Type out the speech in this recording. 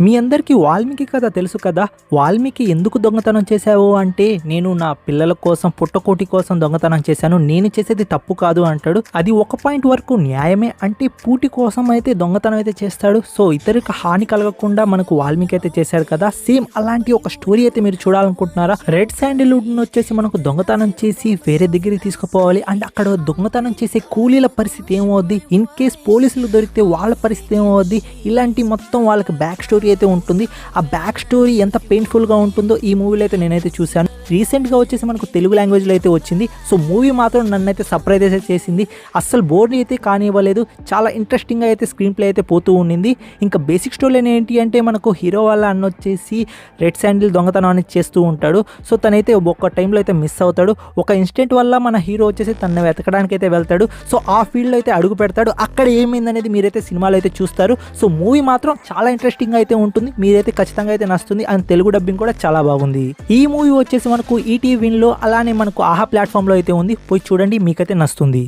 మీ అందరికీ వాల్మీకి కథ తెలుసు కదా? వాల్మీకి ఎందుకు దొంగతనం చేశావు అంటే నేను నా పిల్లల కోసం పుట్టకోటి కోసం దొంగతనం చేశాను. నేను చేసేది తప్పు కాదు అంటాడు. అది ఒక పాయింట్ వరకు న్యాయమే అంటే పూటి కోసం అయితే దొంగతనం అయితే చేస్తాడు. సో ఇతరులకు హాని కలగకుండా మనకు వాల్మీకి అయితే చేశాడు కదా? సేమ్ అలాంటి ఒక స్టోరీ అయితే మీరు చూడాలనుకుంటున్నారా? రెడ్ శాండిల్వుడ్ వచ్చేసి మనకు దొంగతనం చేసి వేరే దగ్గరికి తీసుకుపోవాలి. అండ్ అక్కడ దొంగతనం చేసే కూలీల పరిస్థితి ఏమవుద్ది? ఇన్ కేస్ పోలీసులు దొరికితే వాళ్ళ పరిస్థితి ఏమవుద్ది? ఇలాంటి మొత్తం వాళ్ళకి బ్యాక్ స్టోరీ అయితే ఉంటుంది. ఆ బ్యాక్ స్టోరీ ఎంత పెయిన్ఫుల్గా ఉంటుందో ఈ మూవీలో అయితే నేనైతే చూశాను. రీసెంట్గా వచ్చేసి మనకు తెలుగు లాంగ్వేజ్లో అయితే వచ్చింది. సో మూవీ మాత్రం నన్ను అయితే సర్ప్రైజ్ అయితే చేసింది. అస్సలు బోర్ని అయితే కానివ్వలేదు. చాలా ఇంట్రెస్టింగ్గా అయితే స్క్రీన్ ప్లే అయితే పోతూ ఉండింది. ఇంకా బేసిక్ స్టోరీ ఏంటి అంటే మనకు హీరో వాళ్ళ అన్న వచ్చేసి రెడ్ శాండిల్ దొంగతనం అనేది చేస్తూ ఉంటాడు. సో తనైతే ఒక్క టైంలో అయితే మిస్ అవుతాడు. ఒక ఇన్సిడెంట్ వల్ల మన హీరో వచ్చేసి తనని వెతకడానికి అయితే వెళ్తాడు. సో ఆ ఫీల్డ్లో అయితే అడుగు పెడతాడు. అక్కడ ఏమైంది అనేది మీరైతే సినిమాలో అయితే చూస్తారు. సో మూవీ మాత్రం చాలా ఇంట్రెస్టింగ్ అయితే ఉంటుంది. మీరైతే ఖచ్చితంగా అయితే నచ్చుతుంది. అండ్ తెలుగు డబ్బింగ్ కూడా చాలా బాగుంది. ఈ మూవీ వచ్చేసి మనకు ఈటీవీ విన్లో అలానే మనకు ఆహా ప్లాట్ఫామ్లో అయితే ఉంది. పోయి చూడండి మీకైతే నచ్చుతుంది.